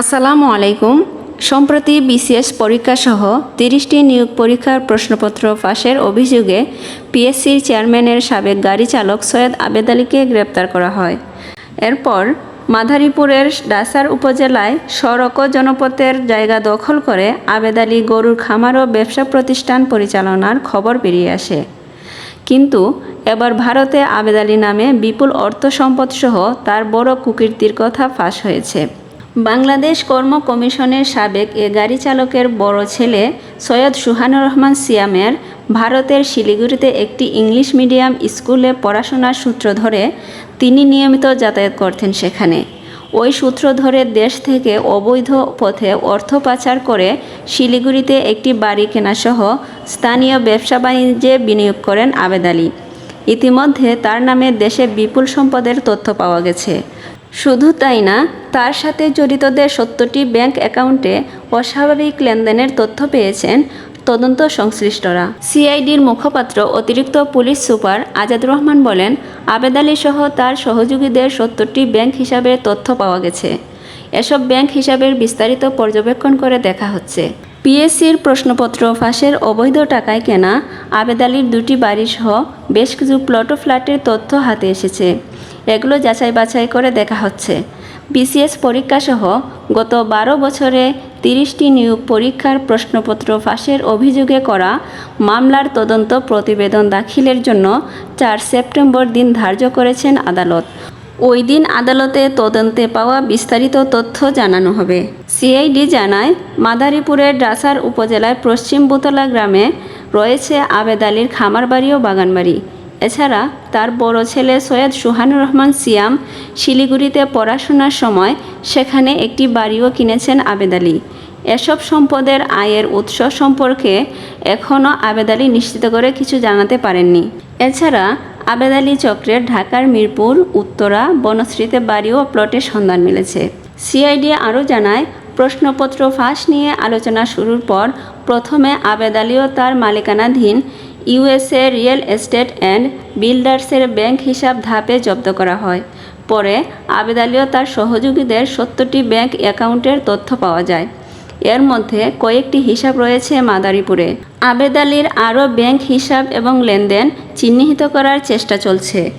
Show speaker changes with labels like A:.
A: আসসালামু আলাইকুম। সম্প্রতি বিসিএস পরীক্ষাসহ তিরিশটি নিয়োগ পরীক্ষার প্রশ্নপত্র ফাঁসের অভিযোগে পিএসসির চেয়ারম্যানের সাবেক গাড়ি চালক সৈয়দ আবেদ আলীকে গ্রেপ্তার করা হয়। এরপর মাধারীপুরের ডাসার উপজেলায় সড়ক জনপথের জায়গা দখল করে আবেদ আলী গরুর খামার ও ব্যবসা প্রতিষ্ঠান পরিচালনার খবর বেরিয়ে আসে। কিন্তু এবার ভারতে আবেদ আলী নামে বিপুল অর্থ সম্পদসহ তার বড় কুকীর্তির কথা ফাঁস হয়েছে। বাংলাদেশ কর্ম কমিশনের সাবেক এ গাড়ি চালকের বড় ছেলে সৈয়দ সুহানুর রহমান সিয়ামের ভারতের শিলিগুড়িতে একটি ইংলিশ মিডিয়াম স্কুলে পড়াশোনার সূত্র ধরে তিনি নিয়মিত যাতায়াত করতেন সেখানে। ওই সূত্র ধরে দেশ থেকে অবৈধ পথে অর্থ পাচার করে শিলিগুড়িতে একটি বাড়ি কেনাসহ স্থানীয় ব্যবসা বাণিজ্যে বিনিয়োগ করেন আবেদ আলী। ইতিমধ্যে তার নামে দেশে বিপুল সম্পদের তথ্য পাওয়া গেছে। শুধু তাই না, তার সাথে জড়িতদের সত্তরটি ব্যাংক অ্যাকাউন্টে অস্বাভাবিক লেনদেনের তথ্য পেয়েছেন তদন্ত সংশ্লিষ্টরা। সিআইডির মুখপাত্র অতিরিক্ত পুলিশ সুপার আজাদ রহমান বলেন, আবেদ সহ তার সহযোগীদের সত্তরটি ব্যাংক হিসাবে তথ্য পাওয়া গেছে। এসব ব্যাংক হিসাবের বিস্তারিত পর্যবেক্ষণ করে দেখা হচ্ছে। পিএসসির প্রশ্নপত্র ফাঁসের অবৈধ টাকায় কেনা, আবেদ আলীর দুটি বাড়িসহ বেশ কিছু প্লট ও ফ্ল্যাটের তথ্য হাতে এসেছে। এগুলো যাচাই বাছাই করে দেখা হচ্ছে। বিসিএস পরীক্ষাসহ গত বারো বছরে তিরিশটি নিয়োগ পরীক্ষার প্রশ্নপত্র ফাঁসের অভিযোগে করা মামলার তদন্ত প্রতিবেদন দাখিলের জন্য চার সেপ্টেম্বর দিন ধার্য করেছেন আদালত। ওই দিন আদালতে তদন্তে পাওয়া বিস্তারিত তথ্য জানানো হবে। সিআইডি জানায়, মাদারীপুরের ডাসার উপজেলার পশ্চিম বুতলা গ্রামে রয়েছে আবেদ আলীর খামার বাড়ি ও বাগানবাড়ি। এছাড়া তার বড় ছেলে সৈয়দ সুহানুর রহমান সিয়াম শিলিগুড়িতে পড়াশোনার সময় সেখানে একটি বাড়িও কিনেছেন আবেদ আলী। এসব সম্পদের আয়ের উৎস সম্পর্কে এখনও আবেদ আলী নিশ্চিত করে কিছু জানাতে পারেননি। এছাড়া আবেদ আলী চক্রের ঢাকার মিরপুর, উত্তরা বনশ্রীতে বাড়ি ও প্লটের সন্ধান মিলেছে। সিআইডি আরও জানায়, প্রশ্নপত্র ফাঁস নিয়ে আলোচনা শুরুর পর প্রথমে আবেদ আলী ও তার মালিকানাধীন ইউএসএ রিয়েল এস্টেট অ্যান্ড বিল্ডার্সের ব্যাংক হিসাব ধাপে জব্দ করা হয়। পরে আবেদ আলী তার সহযোগীদের সত্তরটি ব্যাংক অ্যাকাউন্টের তথ্য পাওয়া যায়। এর মধ্যে কয়েকটি হিসাব রয়েছে মাদারীপুরে। আবেদালির আরও ব্যাংক হিসাব এবং লেনদেন চিহ্নিত করার চেষ্টা চলছে।